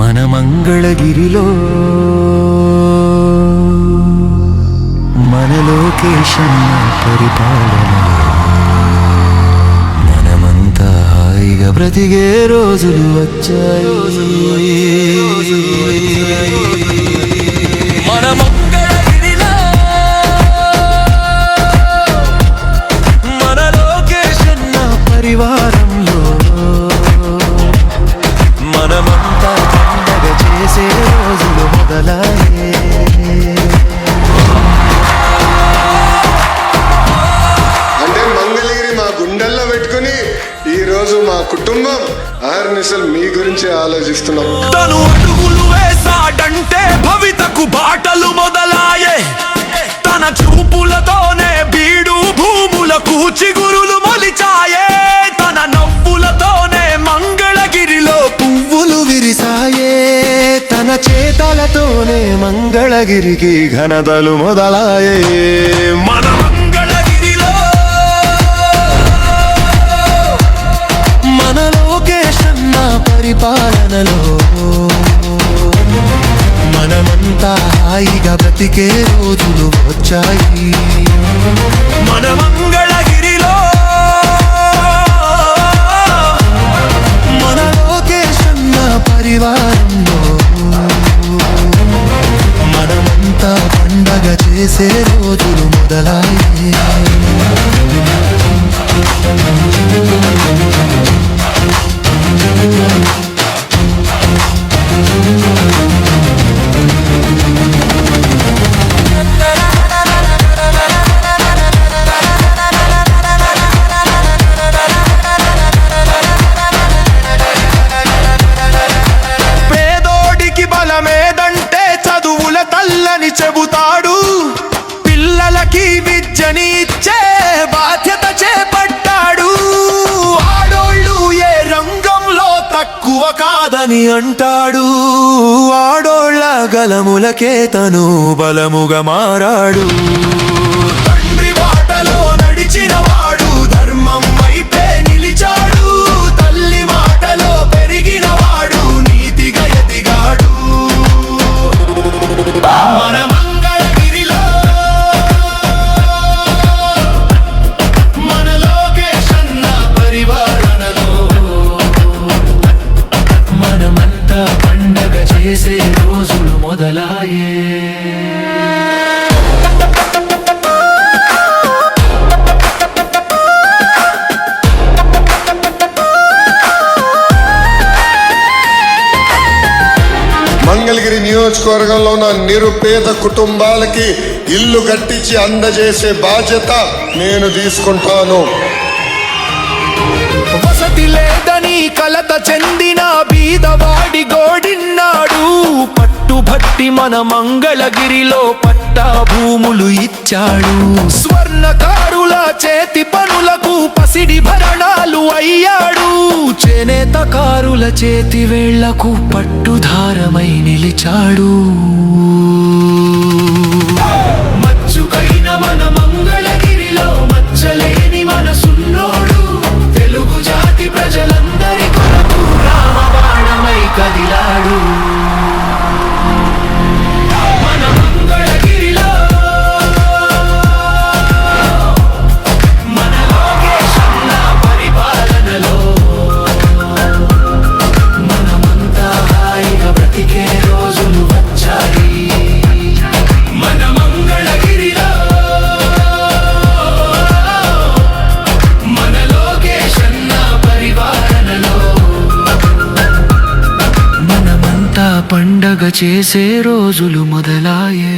మన మంగళగిరిలో మన లోకేషన్ పరిపాలన. మనమంతా హాయిగా బ్రతికే రోజులు వచ్చాయి. మన మంగళగిరిలో కుటుంబం ఆహర్నిశలు మీ గురించి ఆలోచిస్తున్నాం. తను అడుగులు వేసాడంటే భవితకు బాటలు మొదలాయే. తన చూపులతోనే బీడు భూముల కూచిగురులు మొలిచాయే. తన నవ్వులతోనే మంగళగిరిలో పువ్వులు విరిసాయే. తన చేతలతోనే మంగళగిరికి ఘనతలు మొదలాయే. మనం హాయిగా బ్రతికే రోజులు వచ్చాయి. మన మంగళగిరిలో మన లోకేషన్న పరివారంలో. మనమంతా పండగ చేసే కాదని అంటాడు. ఆడోళ్ళ గలములకే తను బలముగా మారాడు. తండ్రి బాటలో నడిచిన నియోజకవర్గంలో ఉన్న నిరుపేద కుటుంబాలకి ఇల్లు కట్టించి అందజేసే బాధ్యత నేను తీసుకుంటాను. వసతి లేదని కలత చెందిన బీదవాడి గోడిన్నాడు. పట్టుబట్టి మన మంగళగిరిలో పట్టా భూములు ఇచ్చాడు. స్వర్ణకారుల చేతి పనులకు పసిడి భరణాలు అయ్యాడు. చేనేతకారుల చేతి వేళ్ళకు పట్టుధారమై నిలిచాడు. పండగ చేసే రోజులు మొదలాయే.